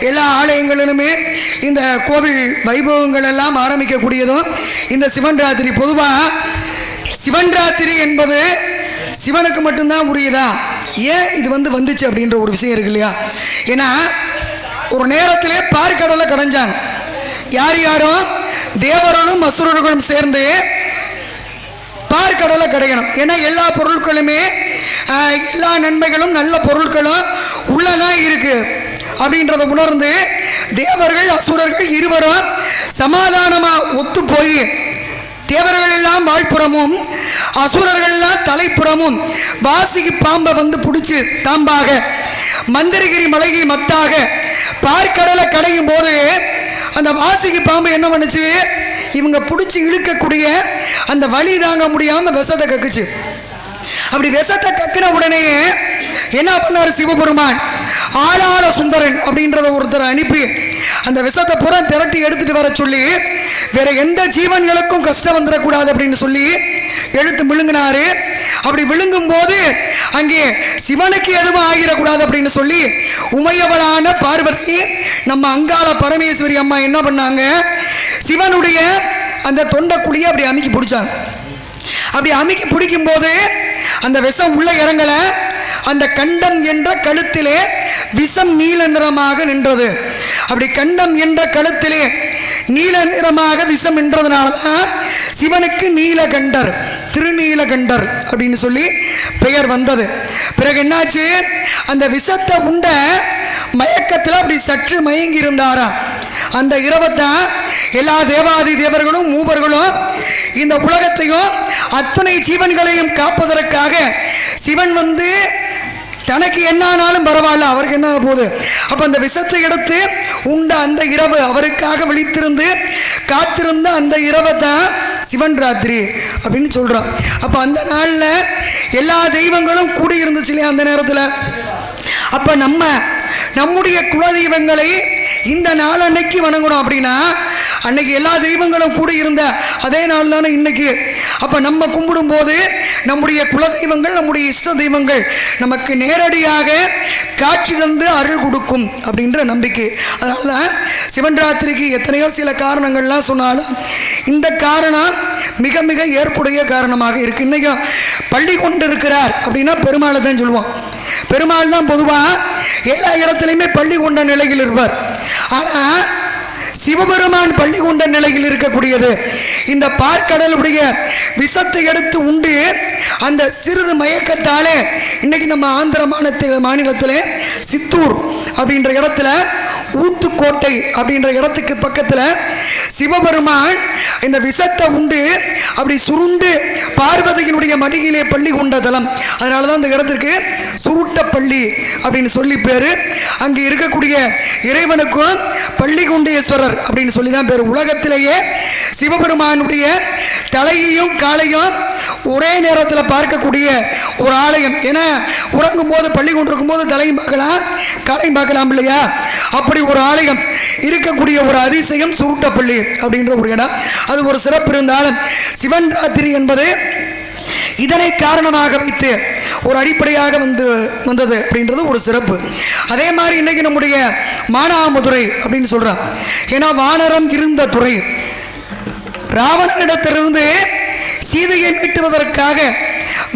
எல்லா ஆலயங்களிலுமே இந்த கோவில் வைபவங்கள் எல்லாம் ஆரம்பிக்கக்கூடியதும் இந்த சிவன் ராத்திரி பொதுவாக சிவன் ராத்திரி என்பது சிவனுக்கு மட்டும்தான் உரியதா? ஏன் இது வந்து வந்துச்சு அப்படின்ற ஒரு விஷயம் இருக்கு இல்லையா? ஏன்னா ஒரு நேரத்திலே பார்க்கடலை கடைஞ்சாங்க. யார் யாரும்? தேவர்களும் அசுரர்களும் சேர்ந்து பார்க்கடலை கிடைக்கணும் ஏன்னா எல்லா பொருட்களுமே எல்லா நன்மைகளும் நல்ல பொருட்களும் உள்ளதான் இருக்குது அப்படின்றத உணர்ந்து தேவர்கள் அசுரர்கள் இருவரும் சமாதானமாக ஒத்து போய் தேவர்கள் எல்லாம் வாய்ப்புறமும் அசுரர்கள் எல்லாம் தலைப்புறமும் வாசிக்கு பாம்பை வந்து பிடிச்சி தாம்பாக மந்திரகிரி மலையை மத்தாக பார்க்கடலை கடையும் போது அந்த வாசிக்கு பாம்பு என்ன பண்ணுச்சு? இவங்க பிடிச்சி இழுக்கக்கூடிய அந்த வலி தாங்க முடியாமல் விஷத்தை கக்குச்சு. அப்படி விஷத்தை கக்குன உடனேயே என்ன பண்ணார் சிவபெருமான்? ஆளாள சுந்தரன் அப்படின்றத ஒருத்தர் அனுப்பி அந்த விஷத்தை புறம் திரட்டி எடுத்துட்டு வர சொல்லி வேற எந்த ஜீவன்களுக்கும் கஷ்டம் வந்துடக்கூடாது அப்படின்னு சொல்லி எழுத்து விழுங்கினாரு. அப்படி விழுங்கும் போது அங்கே சிவனுக்கு எதுவும் ஆகிடக்கூடாது அப்படின்னு சொல்லி உமையவளான பார்வதி நம்ம அங்காள பரமேஸ்வரி அம்மா என்ன பண்ணாங்க? சிவனுடைய அந்த தொண்டைக்குழியை அப்படி அமுக்கி பிடிச்சாங்க. அப்படி அமுக்கி பிடிக்கும் போது அந்த விஷம் உள்ள இறங்கலை. அந்த கண்டம் என்ற கழுத்திலே விஷம் நீல நிறமாக நின்றது. அப்படி கண்டம் என்ற கழுத்திலே நீல நிறமாக விஷம் நின்றதுனால தான் சிவனுக்கு நீலகண்டர் திருநீலகண்டர் அப்படின்னு சொல்லி பெயர் வந்தது. பிறகு என்னாச்சு? அந்த விஷத்தை உண்ட மயக்கத்தில் அப்படி சற்று மயங்கி இருந்தாராம் அந்த இரவத்தான் எல்லா தேவாதி தேவர்களும் மூவர்களும் இந்த உலகத்தையும் அத்துணை ஜீவன்களையும் காப்பதற்காக சிவன் வந்து தனக்கு என்ன ஆனாலும் பரவாயில்ல அவருக்கு என்ன போகுது? அப்போ அந்த விஷத்தை எடுத்து உண்ட அந்த இரவு அவருக்காக விழித்திருந்து காத்திருந்த அந்த இரவை தான் சிவன் ராத்திரி அப்படின்னு சொல்கிறோம் அப்போ அந்த நாளில் எல்லா தெய்வங்களும் கூடி இருந்துச்சு இல்லையா அந்த நேரத்தில்? அப்போ நம்ம நம்முடைய குலதெய்வங்களை இந்த நாள் அன்னைக்கு வணங்கணும் அப்படின்னா அன்னைக்கு எல்லா தெய்வங்களும் கூடி இருந்த அதே நாள் தானே இன்னைக்கு. அப்போ நம்ம கும்பிடும்போது நம்முடைய குலதெய்வங்கள் நம்முடைய இஷ்ட தெய்வங்கள் நமக்கு நேரடியாக காட்சி தந்து அருள் கொடுக்கும் அப்படின்ற நம்பிக்கை. அதனால தான் சிவன் ராத்திரிக்கு எத்தனையோ சில காரணங்கள்லாம் சொன்னாலும் இந்த காரணம் மிக மிக ஏற்புடைய காரணமாக இருக்கு. இன்றைக்கும் பள்ளி கொண்டு இருக்கிறார் அப்படின்னா பெருமாளை தான் சொல்லுவோம் பெருமாள் தான் பொதுவாக எல்லா இடத்துலையுமே பள்ளி கொண்ட நிலையில் இருப்பார். ஆனால் சிவபெருமான் பள்ளி கொண்ட நிலையில் இருக்கக்கூடியது. இந்த பார்க்கடலுடைய விஷத்தை எடுத்து உண்டு அந்த சிறிது மயக்கத்தாலே இன்னைக்கு நம்ம ஆந்திர மாநிலத்தில் மாநிலத்தில் சித்தூர் அப்படின்ற இடத்துல ஊத்துக்கோட்டை அப்படின்ற இடத்துக்கு பக்கத்தில் சிவபெருமான் இந்த விஷத்தை உண்டு. அப்படி சுருண்டு பார்வதியினுடைய மடியிலே பள்ளி கொண்ட தலம். அதனால தான் இந்த இடத்திற்கு சுருட்டப்பள்ளி அப்படின்னு சொல்லி பேர் அங்கே இருக்கக்கூடிய இறைவனுக்கும் பள்ளிகுண்டேஸ்வரர் அப்படின்னு சொல்லி தான் பேர். உலகத்திலேயே சிவபெருமானுடைய தலையையும் காலையும் ஒரே நேரத்தில் பார்க்கக்கூடிய ஒரு ஆலயம். ஏன்னா உறங்கும் போது பள்ளி கொண்டிருக்கும் போது தலையும் பார்க்கலாம் காலையும் பார்க்கலாம் இல்லையா? அப்படி ஒரு ஆலயம் இருக்கக்கூடிய ஒரு அதிசயம் சுருட்டப்பள்ளி அப்படின்ற ஒரு இடம். அது ஒரு சிறப்பு இருந்தாலும் சிவன் ராத்திரி என்பது இதனை காரணமாக வைத்து ஒரு அடிப்படையாக வந்து வந்தது அப்படின்றது ஒரு சிறப்பு. அதே மாதிரி இன்றைக்கு நம்முடைய மானாமதுரை அப்படின்னு சொல்கிறான் ஏன்னா வானரம் இருந்த துறை. ராவணனிடத்திலிருந்து சீதையை மீட்டுவதற்காக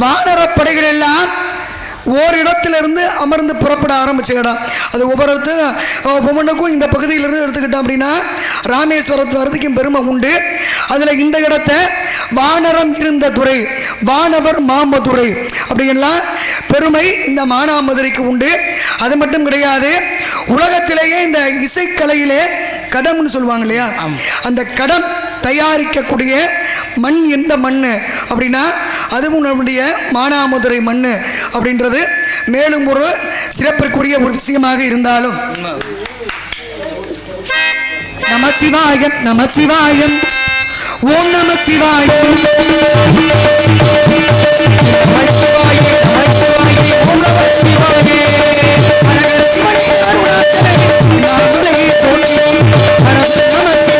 வானரப் படைகள் எல்லாம் ஓரிடத்திலிருந்து அமர்ந்து புறப்பட ஆரம்பிச்ச இடம் அது ஒவ்வொருத்தரும் ஒவ்வொன்றுக்கும் இந்த பகுதியிலிருந்து எடுத்துக்கிட்டோம் அப்படின்னா ராமேஸ்வரத்து வரதுக்கும் பெருமை உண்டு. அதில் இந்த இடத்த வானரம் இருந்த துறை வானவர் மாமதுரை அப்படின்லாம் பெருமை இந்த மானாமதுரைக்கு உண்டு. அது மட்டும் கிடையாது உலகத்திலேயே இந்த இசைக்கலையிலே கடம்னு சொல்லுவாங்க இல்லையா? அந்த கடம் தயாரிக்கக்கூடிய மண் எந்த மண் அப்படின்னா அதுவும் நம்முடைய மானாமதுரை மண் அப்படின்றது மேலும் ஒரு சிறப்பிற்குரிய ஒரு விஷயமாக இருந்தாலும். நம சிவாயம் நம சிவாயம். ஓம் நம சிவாயம். நம சிவாயம்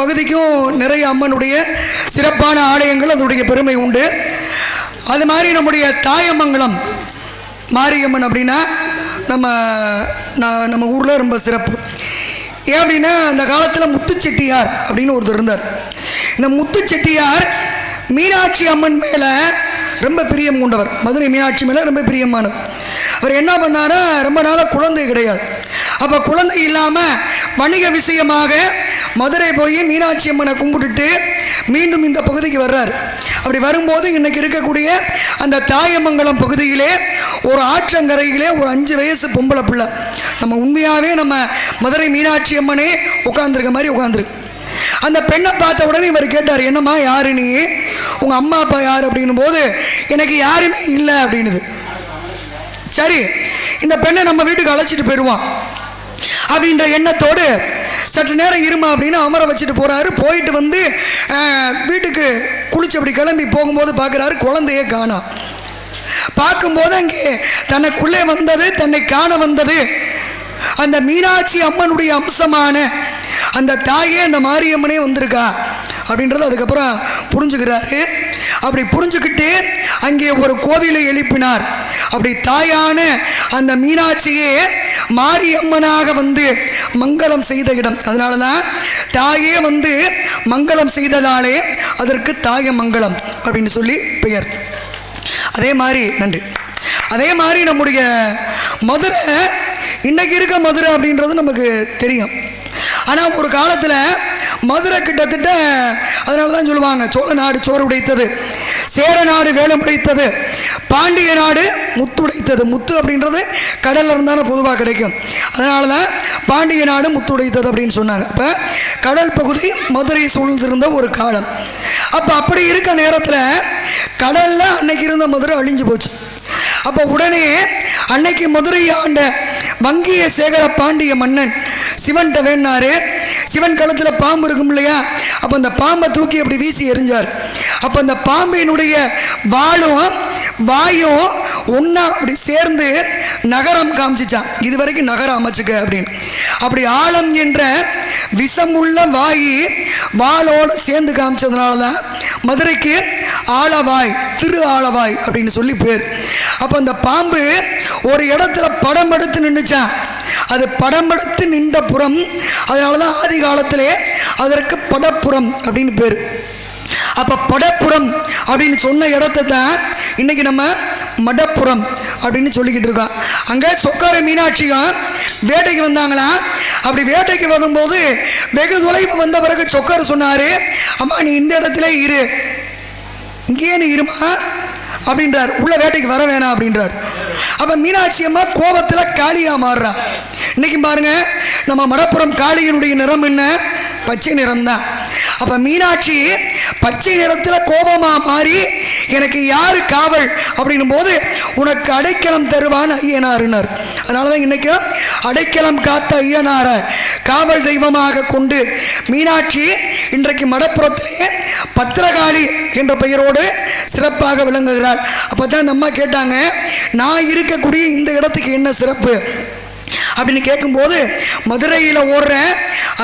பகுதிக்கும் நிறைய அம்மனுடைய சிறப்பான ஆலயங்கள் அதனுடைய பெருமை உண்டு. அது மாதிரி நம்முடைய தாயமங்கலம் மாரியம்மன் அப்படின்னா நம்ம நான் நம்ம ஊரில் ரொம்ப சிறப்பு. ஏன் அப்படின்னா அந்த காலத்தில் முத்துச்செட்டியார் அப்படின்னு ஒருத்தர் இருந்தார். இந்த முத்துச்செட்டியார் மீனாட்சி அம்மன் மேலே ரொம்ப பிரியம் கொண்டவர். மதுரை மீனாட்சி மேலே ரொம்ப பிரியமானவர். அவர் என்ன பண்ணாரா ரொம்ப நாளாக குழந்தை கிடையாது. அப்போ குழந்தை இல்லாமல் வணிக விஷயமாக மதுரை போய் மீனாட்சி அம்மனை கும்பிட்டுட்டு மீண்டும் இந்த பகுதிக்கு வர்றார். அப்படி வரும்போது இன்னைக்கு இருக்கக்கூடிய அந்த தாயமங்கலம் பகுதியிலே ஒரு ஆற்றங்கரையிலே ஒரு அஞ்சு வயசு பொம்பளை பிள்ளை. நம்ம உண்மையாகவே நம்ம மதுரை மீனாட்சி அம்மனே உட்காந்துருக்க மாதிரி உட்காந்துருக்கு அந்த பெண்ணை பார்த்த உடனே இவர் கேட்டார் என்னம்மா யாரு நீ? உங்கள் அம்மா அப்பா யார்? அப்படின்னும் போது எனக்கு யாருமே இல்லை அப்படின்னுது. சரி இந்த பெண்ணை நம்ம வீட்டுக்கு அழைச்சிட்டு போயிடுவான் அப்படின்ற எண்ணத்தோடு சற்று நேரம் இருமா அப்படின்னு அமர வச்சுட்டு போகிறாரு போயிட்டு வந்து வீட்டுக்கு குளிச்சு அப்படி கிளம்பி போகும்போது பார்க்குறாரு குழந்தையே காணா. பார்க்கும்போது அங்கே தனக்குள்ளே வந்தது தன்னை காண வந்தது. அந்த மீனாட்சி அம்மனுடைய அம்சமான அந்த தாயே அந்த மாரியம்மனே வந்திருக்கா அப்படின்றது அதுக்கப்புறம் புரிஞ்சுக்கிறாரு. அப்படி புரிஞ்சுக்கிட்டு அங்கே ஒரு கோவிலை எழுப்பினார். அப்படி தாயான அந்த மீனாட்சியே மாரியம்மனாக வந்து மங்களம் செய்த இடம். அதனால தான் தாயே வந்து மங்களம் செய்ததாலே அதற்கு தாய மங்களம் அப்படின்னு சொல்லி பெயர். அதே மாதிரி நன்றி. அதே மாதிரி நம்முடைய மதுரை இன்னைக்கு இருக்க மதுரை அப்படின்றது நமக்கு தெரியும். ஆனால் ஒரு காலத்தில் மதுரை கிட்டத்தட்ட அதனால தான் சொல்லுவாங்க சோழ நாடு சோறு உடைத்தது. சேர நாடு வேலம் உடைத்தது பாண்டிய நாடு முத்துடைத்தது முத்து அப்படின்றது கடலில் இருந்தானே பொதுவாக கிடைக்கும். அதனால தான் பாண்டிய நாடு முத்துடைத்தது அப்படின்னு சொன்னாங்க. அப்போ கடல் பகுதி மதுரை சூழ்ந்திருந்த ஒரு காலம். அப்போ அப்படி இருக்க நேரத்தில் கடலில் அன்னைக்கு இருந்த மதுரை அழிஞ்சு போச்சு. அப்போ உடனே அன்னைக்கு மதுரை ஆண்ட வங்கிய சேகர பாண்டிய மன்னன் சிவன்கிட்ட வேணாரு சிவன் கழுத்தில் பாம்பு இருக்கும் இல்லையா? அப்போ அந்த பாம்பை தூக்கி அப்படி வீசி எரிஞ்சார் அப்போ அந்த பாம்பினுடைய வாழும் வாயும் ஒன்றா அப்படி சேர்ந்து நகரம் காமிச்சிச்சான். இது வரைக்கும் நகரம் அமைச்சுக்க அப்படின்னு. அப்படி ஆழம் என்ற விஷமுள்ள வாயி வாளோடு சேர்ந்து காமிச்சதுனால தான் மதுரைக்கு ஆளவாய் திரு ஆளவாய் அப்படின்னு சொல்லி பேர். அப்போ அந்த பாம்பு ஒரு இடத்துல படம் எடுத்து நின்றுச்சான் அது படம் எடுத்து நின்ற புறம் அதனால தான் ஆதி காலத்திலே அதற்கு படப்புறம் அப்படின்னு பேர். அப்போ படப்புறம் அப்படின்னு சொன்ன இடத்த தான் இன்றைக்கி நம்ம மடப்புறம் அப்படின்னு சொல்லிக்கிட்டு இருக்கோம். அங்கே சொக்கார மீனாட்சியும் வேட்டைக்கு வந்தாங்களா அப்படி வேட்டைக்கு வரும்போது வெகு தொலைவு வந்த பிறகு சொக்கார் சொன்னார் அம்மா நீ இந்த இடத்துல இரு. இங்கேயே நீ இருமா? அப்படின்றார். உள்ள வேட்டைக்கு வர வேணாம் அப்படின்றார். அப்போ மீனாட்சி அம்மா கோபத்தில் காளியாக மாறுறா. இன்றைக்கும் பாருங்க நம்ம மடப்புறம் காளியினுடைய நிறம் என்ன? பச்சை நிறம் தான் அப்போ மீனாட்சி பச்சை நிறத்தில் கோபமாக மாறி எனக்கு யார் காவல்? அப்படின்னும் போது உனக்கு அடைக்கலம் தருவான் ஐயனாருனர் அதனால தான் இன்றைக்கும் அடைக்கலம் காத்த ஐயனாரை காவல் தெய்வமாக கொண்டு மீனாட்சி இன்றைக்கு மடப்புறத்திலே பத்திரகாளி என்ற பெயரோடு சிறப்பாக விளங்குகிறாள். அப்போ தான் நம்ம அம்மா கேட்டாங்க நான் இருக்கக்கூடிய இந்த இடத்துக்கு என்ன சிறப்பு? அப்படின்னு கேட்கும்போது மதுரையில் ஓடுற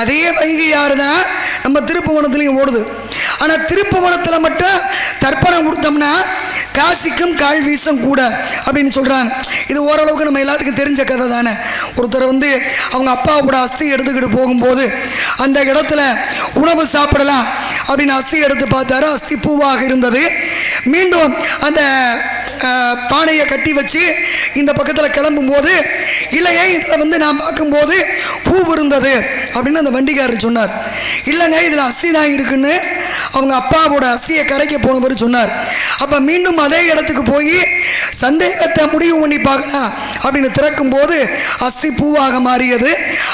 அதே வைகை யாரு தான் நம்ம திருப்புவனத்துலேயும் ஓடுது. ஆனால் திருப்புவனத்தில் மட்டும் தர்ப்பணம் கொடுத்தோம்னா காசிக்கும் கால் வீசம் கூட அப்படின்னு சொல்கிறாங்க இது ஓரளவுக்கு நம்ம எல்லாத்துக்கும் தெரிஞ்ச கதை தானே. ஒருத்தர் வந்து அவங்க அப்பாவோட அஸ்தி எடுத்துக்கிட்டு போகும்போது அந்த இடத்துல உணவு சாப்பிடலாம் அப்படின்னு அஸ்தி எடுத்து பார்த்தாரு. அஸ்தி பூவாக இருந்தது. மீண்டும் அந்த பானையை கட்டி வச்சு இந்த பக்கத்தில் கிளம்பும்போது இல்லையே இதில் வந்து நான் பார்க்கும்போது பூ இருந்தது அப்படின்னு அந்த வண்டிக்காரர் சொன்னார். இல்லைங்க இதில் அஸ்தி தான் இருக்குன்னு. அவங்க அப்பாவோட அஸ்தியை கரைக்க போனவர் சொன்னார். அப்போ மீண்டும் அதே இடத்துக்கு போய் சந்தேகத்தை முடிவு பண்ணி பார்க்கலாம் அப்படின்னு திறக்கும்போது அஸ்தி பூவாக மாறியது.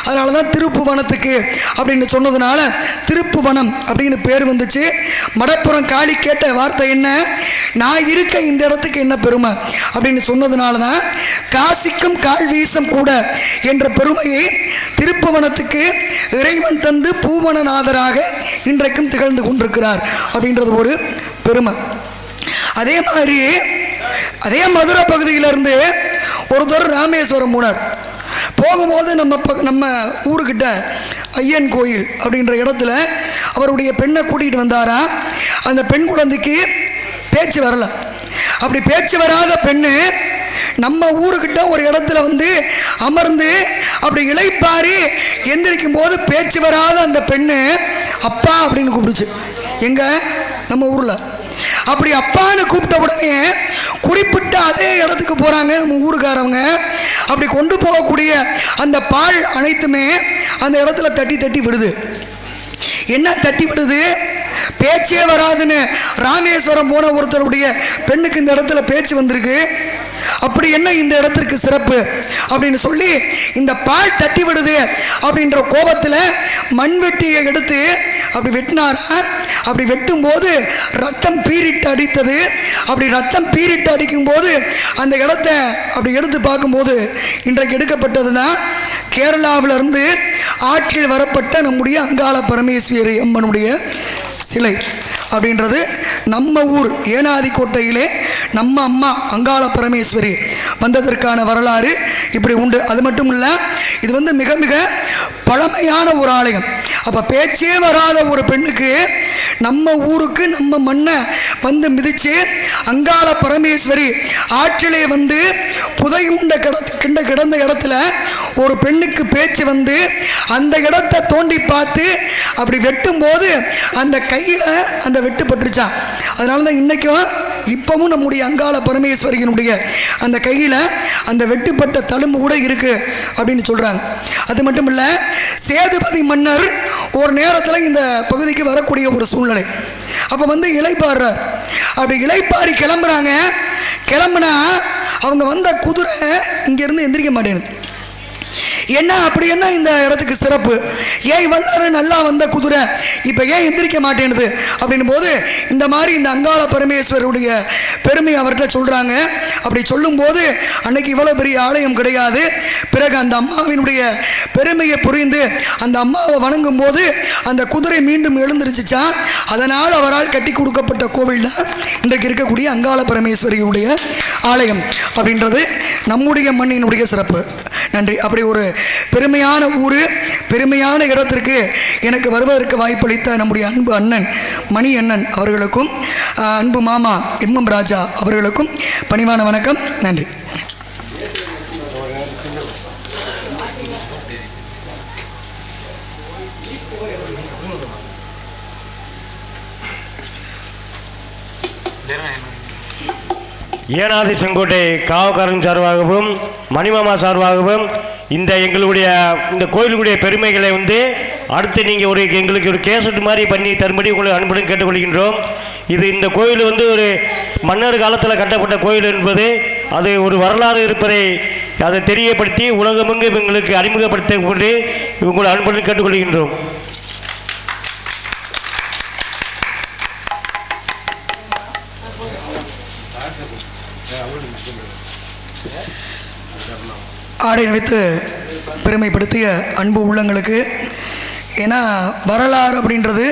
அதனால தான் திருப்புவனத்துக்கு அப்படின்னு சொன்னதுனால திருப்புவனம் அப்படின்னு பேர் வந்துச்சு. மடப்புறம் காளி கேட்ட வார்த்தை என்ன? நான் இருக்க இந்த இடத்துக்கு என்ன பெருமை? அப்படின்னு சொன்னதுனால தான் காசிக்கும் கால் வீசம் கூட என்ற பெருமையை திருப்புவனத்துக்கு இறைவன் தந்து பூவனநாதராக இன்றைக்கும் திகழ்ந்து கொண்டிருக்கிறார் அப்படின்றது ஒரு பெருமை. அதே மாதிரி அதே மதுரை பகுதியிலிருந்து ஒருத்தர் ராமேஸ்வரம் போனார். போகும்போது நம்ம ப நம்ம ஊருக்கிட்ட ஐயன் கோயில் அப்படின்ற இடத்துல அவருடைய பெண்ணை கூட்டிகிட்டு வந்தாரா? அந்த பெண் குழந்தைக்கு பேச்சு வரல. அப்படி பேச்சு வராத பெண்ணு நம்ம ஊருக்கிட்ட ஒரு இடத்துல வந்து அமர்ந்து அப்படி இழைப்பாரி எந்திரிக்கும் போது பேச்சு வராத அந்த பெண்ணு அப்பா அப்படின்னு கூப்பிடுச்சு. எங்கே? நம்ம ஊரில். அப்படி அப்பான்னு கூப்பிட்ட உடனே குறிப்பிட்ட அதே இடத்துக்கு போகிறாங்க நம்ம ஊருக்காரவங்க. அப்படி கொண்டு போகக்கூடிய அந்த பால் அனைத்துமே அந்த இடத்துல தட்டி தட்டி விடுது. என்ன தட்டி விடுது? பேச்சே வராதுன்னு ராமேஸ்வரம் போன ஒருத்தருடைய பெண்ணுக்கு இந்த இடத்துல பேச்சு வந்திருக்கு. அப்படி என்ன இந்த இடத்திற்கு சிறப்பு? அப்படின்னு சொல்லி இந்த பால் தட்டி விடுது அப்படின்ற கோபத்தில் மண்வெட்டியை எடுத்து அப்படி வெட்டினாரா? அப்படி வெட்டும்போது ரத்தம் பீரிட்டு அடித்தது. அப்படி ரத்தம் பீரிட்டு அடிக்கும்போது அந்த இடத்த அப்படி எடுத்து பார்க்கும்போது இன்றைக்கு எடுக்கப்பட்டது தான் கேரளாவிலிருந்து ஆற்றில் வரப்பட்ட நம்முடைய அங்காள பரமேஸ்வரி அம்மனுடைய சிலை அப்படின்றது நம்ம ஊர் ஏனாதிக்கோட்டையிலே நம்ம அம்மா அங்காள பரமேஸ்வரி வந்ததற்கான வரலாறு இப்படி உண்டு. அது மட்டும் இல்லை இது வந்து மிக மிக பழமையான ஒரு ஆலயம். அப்போ பேச்சே வராத ஒரு பெண்ணுக்கு நம்ம ஊருக்கு நம்ம மண்ணை வந்து மிதித்து அங்காள பரமேஸ்வரி ஆற்றிலே வந்து புதையுண்ட கிட கிண்ட கிடந்த இடத்துல ஒரு பெண்ணுக்கு பேச்சு வந்து அந்த இடத்த தோண்டி பார்த்து அப்படி வெட்டும்போது அந்த கையில் அந்த வெட்டு பட்டுருச்சான் அதனால தான் இன்றைக்கும் இப்போவும் நம்முடைய அங்காள பரமேஸ்வரியினுடைய அந்த கையில் அந்த வெட்டுப்பட்ட தழும்பு கூட இருக்குது அப்படின்னு சொல்கிறாங்க அது மட்டும் இல்லை சேதுபதி மன்னர் ஒரு நேரத்தில் இந்த பகுதிக்கு வரக்கூடிய ஒரு சூழ்நிலை. அப்போ வந்து இலைப்பாடுறார் அப்படி இலைப்பாரி கிளம்புறாங்க. கிளம்புனா அவங்க வந்த குதிரை இங்கேருந்து எந்திரிக்க மாட்டேங்குது. என்ன அப்படி என்ன இந்த இடத்துக்கு சிறப்பு? ஏன் வல்லாறு நல்லா வந்த குதிரை இப்போ ஏன் எந்திரிக்க மாட்டேனுது அப்படின்னும் போது இந்த மாதிரி இந்த அங்காள பரமேஸ்வருடைய பெருமை அவர்கிட்ட சொல்கிறாங்க அப்படி சொல்லும்போது அன்னைக்கு இவ்வளோ பெரிய ஆலயம் கிடையாது. பிறகு அந்த அம்மாவினுடைய பெருமையை புரிந்து அந்த அம்மாவை வணங்கும் போது அந்த குதிரை மீண்டும் எழுந்திருச்சுச்சா? அதனால் அவரால் கட்டி கொடுக்கப்பட்ட கோவில் தான் இன்றைக்கு இருக்கக்கூடிய அங்காள பரமேஸ்வரியுடைய ஆலயம் அப்படின்றது நம்முடைய மண்ணினுடைய சிறப்பு. நன்றி. அப்படி ஒரு பெருமையான ஊர் பெருமையான இடத்திற்கு எனக்கு வருவதற்கு வாய்ப்பளித்த நம்முடைய அன்பு அண்ணன் மணி அண்ணன் அவர்களுக்கும் அன்பு மாமா எம்எம் ராஜா அவர்களுக்கும் பணிவான வணக்கம். நன்றி. ஏனாதி செங்கோட்டை காவக்காரன் சார்பாகவும் மணிமாமா சார்பாகவும் இந்த எங்களுடைய இந்த கோயிலுடைய பெருமைகளை வந்து அடுத்து நீங்கள் ஒரு எங்களுக்கு ஒரு கேசட் மாதிரி பண்ணி தரும்படி உங்களை அன்புடன் கேட்டுக்கொள்கின்றோம். இது இந்த கோயில் வந்து ஒரு மன்னர் காலத்தில் கட்டப்பட்ட கோயில் என்பது அது ஒரு வரலாறு இருப்பதை அதை தெரியப்படுத்தி உலகமெங்கும் எங்களுக்கு அறிமுகப்படுத்தப்பட்டு உங்களை அன்புடன் கேட்டுக்கொள்கின்றோம். ஆடை வைத்து பெருமைப்படுத்திய அன்பு உள்ளங்களுக்கு ஏன்னா வரலாறு அப்படின்றது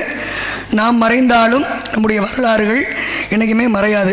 நாம் மறைந்தாலும் நம்முடைய வரலாறுகள் என்றைக்குமே மறையாது.